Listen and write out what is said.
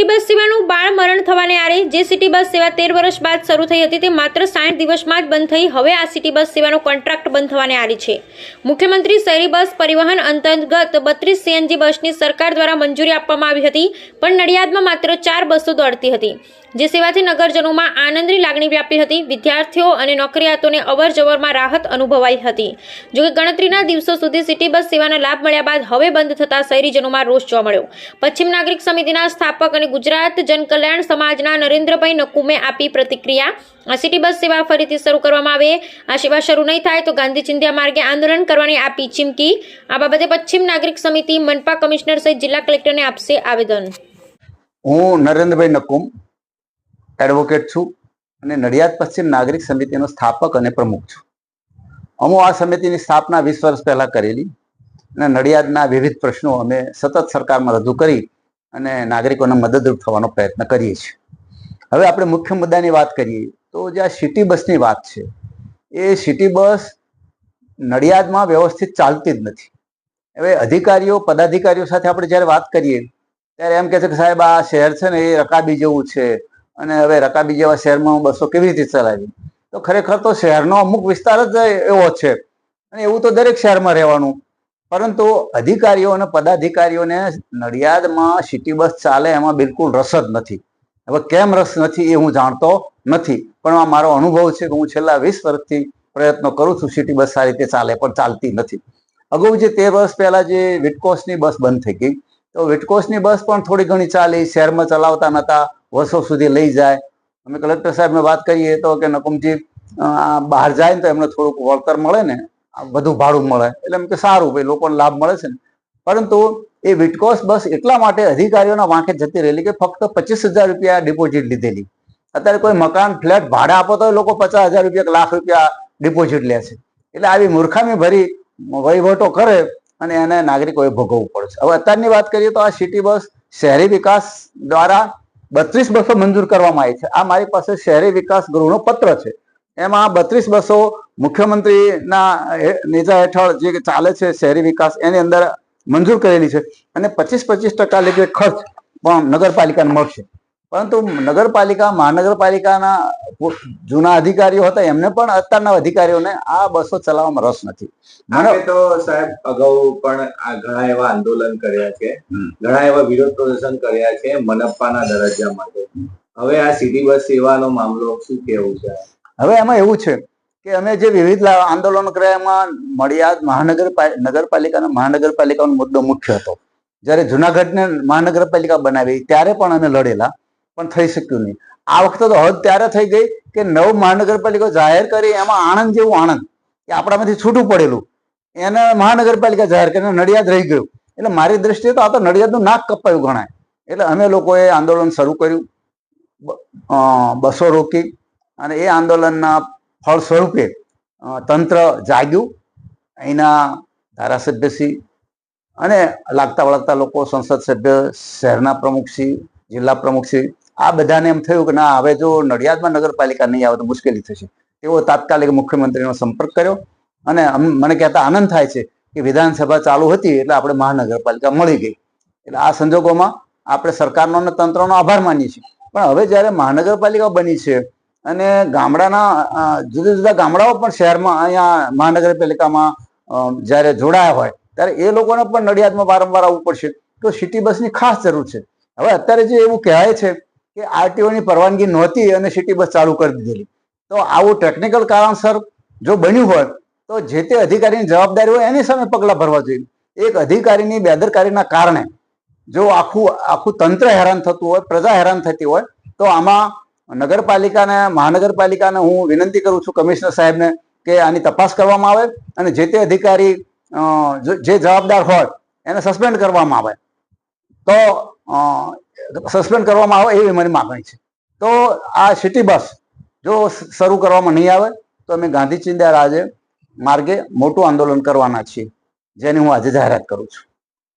City bus સેવાનું બાળ મરણ થવાને આરે જે સિટી બસ સેવા તેર વર્ષ બાદ શરૂ થઈ હતી તે માત્ર સાઠ દિવસમાં જ બંધ થઈ. હવે આ સિટી બસ સેવાનો કોન્ટ્રાક્ટ બંધ થવાને આરી છે. મુખ્યમંત્રી શહેરી બસ પરિવહન અંતર્ગત બત્રીસ સીએનજી બસની સરકાર દ્વારા મંજૂરી આપવામાં આવી હતી, પણ નડિયાદમાં માત્ર ચાર બસો દોડતી હતી. જે સેવાથી નગરજનોમાં આનંદની લાગણી વ્યાપી હતી. વિદ્યાર્થીઓ અને નોકરિયાતોને અવર જવરમાં રાહત અનુભવાઈ હતી. જોકે ગણતરીના દિવસો સુધી સિટી બસ સેવાનો લાભ મળ્યા બાદ હવે બંધ થતા શહેરીજનોમાં રોષ જોવા મળ્યો. પશ્ચિમ નાગરિક સમિતિના સ્થાપક અને ગુજરાત જનકલ્યાણ સમાજના નરેન્દ્રભાઈ નકુમે આપી પ્રતિક્રિયા. સિટી બસ સેવા ફરીથી શરૂ કરવામાં આવે. આ સેવા શરૂ નહીં થાય તો ગાંધી ચિંધ્યા માર્ગે આંદોલન કરવાની આપી ચીમકી. આ બાબતે પશ્ચિમ નાગરિક સમિતિ, મનપા કમિશનર સહિત જિલ્લા કલેક્ટરને આપશે આવેદન. હું નરેન્દ્રભાઈ નકુમ એડવોકેટ છું અને નડિયાદ પશ્ચિમ નાગરિક સમિતિનો સ્થાપક અને પ્રમુખ છું. અમો આ સમિતિની સ્થાપના વીસ વર્ષ પહેલાં કરેલી અને નડિયાદના વિવિધ પ્રશ્નો અમે સતત સરકારમાં રજૂ કરી અને નાગરિકોને મદદરૂપ થવાનો પ્રયત્ન કરીએ છીએ. હવે આપણે મુખ્ય મુદ્દાની વાત કરીએ તો જે આ સિટી બસની વાત છે, એ સિટી બસ નડિયાદમાં વ્યવસ્થિત ચાલતી જ નથી. હવે અધિકારીઓ, પદાધિકારીઓ સાથે આપણે જ્યારે વાત કરીએ ત્યારે એમ કહે છે કે સાહેબ, આ શહેર છે ને એ રકાબી જેવું છે અને હવે રકાબી જેવા શહેરમાં બસો કેવી રીતે ચલાવી? તો ખરેખર તો શહેરનો અમુક વિસ્તાર જ એવો છે. અને એવું તો દરેક શહેરમાં રહેવાનું. પરંતુ અધિકારીઓ અને પદાધિકારીઓને નડિયાદમાં સિટી બસ ચાલે એમાં બિલકુલ રસ જ નથી. હવે કેમ રસ નથી એ હું જાણતો નથી. પણ આ મારો અનુભવ છે કે હું છેલ્લા વીસ વર્ષથી પ્રયત્નો કરું છું સિટી બસ સારી રીતે ચાલે પણ ચાલતી નથી. અગાઉ જે તેર વર્ષ પહેલા જે વિટકોસની બસ બંધ થઈ ગઈ. તો વિટકોસની બસ પણ થોડી ઘણી ચાલી, શહેરમાં ચલાવતા નતા. વર્ષો સુધી લઈ જાય. અમે કલેક્ટર સાહેબને વાત કરીએ તો કે નકુમજી બહાર જાય ને તો એમને થોડુંક વળતર મળે ને વધુ ભાડું મળે. એટલે એમ કે સારું, ભાઈ, લોકોને લાભ મળે છે ને. પરંતુ એ વિટકોસ બસ એટલા માટે અધિકારીઓના વાંકે જતી રહેલી કે ફક્ત પચીસ હજાર રૂપિયા ડિપોઝિટ લીધેલી. અત્યારે કોઈ મકાન, ફ્લેટ ભાડે આપો તો એ લોકો પચાસ હજાર રૂપિયા લાખ રૂપિયા ડિપોઝિટ લે છે. એટલે આવી મૂર્ખામી ભરી વહીવટો કરે અને એને નાગરિકોએ ભોગવવું પડે છે હવે અત્યારની વાત કરીએ તો આ સિટી બસ શહેરી વિકાસ દ્વારા બત્રીસ બસો મંજૂર કરવામાં આવી છે. આ મારી પાસે શહેરી વિકાસ ગૃહનો પત્ર છે. એમાં બત્રીસ બસો મુખ્યમંત્રીના નેજા હેઠળ જે ચાલે છે શહેરી વિકાસ, એની અંદર મંજૂર કરેલી છે. અને પચીસ પચીસ ટકા લીધે ખર્ચ પણ નગરપાલિકાને મળશે. પરંતુ નગરપાલિકા મહાનગરપાલિકાના જૂના અધિકારીઓ હતા એમને પણ અત્યારના અધિકારીઓને આ બસો ચલાવવામાં રસ નથી. મને તો સાહેબ અગાઉ પણ આ ઘણા એવા આંદોલન કર્યા છે ઘણા એવા વિરોધ પ્રદર્શન કર્યા છે મનપ્પાના દરજ્જા માટે. હવે આ સિટી બસ સેવાનો મામલો શું કેવું છે? હવે એમાં એવું છે કે અમે જે વિવિધ આંદોલન આંદોલનો કર્યા એમાં મળ્યા મહાનગર નગરપાલિકાનો મહાનગરપાલિકાનો મુદ્દો મુખ્ય હતો. જ્યારે જુનાગઢને મહાનગરપાલિકા બનાવી ત્યારે પણ અમે લડેલા. પણ થઈ શક્યું નહીં. આ વખતે તો હદ ત્યારે થઈ ગઈ કે નવ મહાનગરપાલિકા જાહેર કરી, એમાં આણંદ જેવું આણંદ, કે આપણામાંથી છૂટું પડેલું. એને મહાનગરપાલિકા જાહેર કરીને નડિયાદ રહી ગયું. એટલે મારી દ્રષ્ટિએ તો આ તો નડિયાદનું નાક કપાયું ગણાય. એટલે અમે લોકોએ આંદોલન શરૂ કર્યું બસો રોકી, અને એ આંદોલનના ફળ સ્વરૂપે તંત્ર જાગ્યું. અહીંના ધારાસભ્યશ્રી અને લાગતા વળગતા લોકો, સંસદ સભ્ય, શહેરના પ્રમુખશ્રી જિલ્લા પ્રમુખશ્રી આ બધાને એમ થયું કે ના, હવે જો નડિયાદમાં નગરપાલિકા નહીં આવે તો મુશ્કેલી થશે. તેઓ તાત્કાલિક મુખ્યમંત્રીનો સંપર્ક કર્યો અને મને કહેતા આનંદ થાય છે કે વિધાનસભા ચાલુ હતી એટલે આપણે મહાનગરપાલિકા મળી ગઈ. એટલે આ સંજોગોમાં આપણે સરકારનો અને તંત્રનો આભાર માનીએ છીએ. પણ હવે જ્યારે મહાનગરપાલિકા બની છે અને ગામડાના જુદા જુદા ગામડાઓ પણ શહેરમાં અહીંયા મહાનગરપાલિકામાં જ્યારે જોડાયા હોય, ત્યારે એ લોકોને પણ નડિયાદમાં વારંવાર આવવું પડશે. તો સિટી બસની ખાસ જરૂર છે. હવે અત્યારે જે એવું કહેવાય છે કે આરટીઓની પરવાનગી નહોતી અને સિટી બસ ચાલુ કરી દીધેલી. તો આવું ટેકનિકલ કારણસર જો બન્યું હોય, તો જે તે અધિકારીની જવાબદારી હોય એની સામે પગલાં ભરવા જોઈએ. એક અધિકારીની બેદરકારીના કારણે જો આખું આખું તંત્ર હેરાન થતું હોય, પ્રજા હેરાન થતી હોય, તો આમાં નગરપાલિકાને, મહાનગરપાલિકાને હું વિનંતી કરું છું કમિશનર સાહેબને કે આની તપાસ કરવામાં આવે અને જે તે અધિકારી જે જવાબદાર હોય એને સસ્પેન્ડ કરવામાં આવે. તો સસ્પેન્ડ કરવામાં આવે એવી મારી માગણી છે. તો આ સિટી બસ જો શરૂ કરવામાં નહીં આવે, તો અમે ગાંધી ચિંદ્યા રાજે માર્ગે મોટું આંદોલન કરવાના છીએ, જેની હું આજે જાહેરાત કરું છું.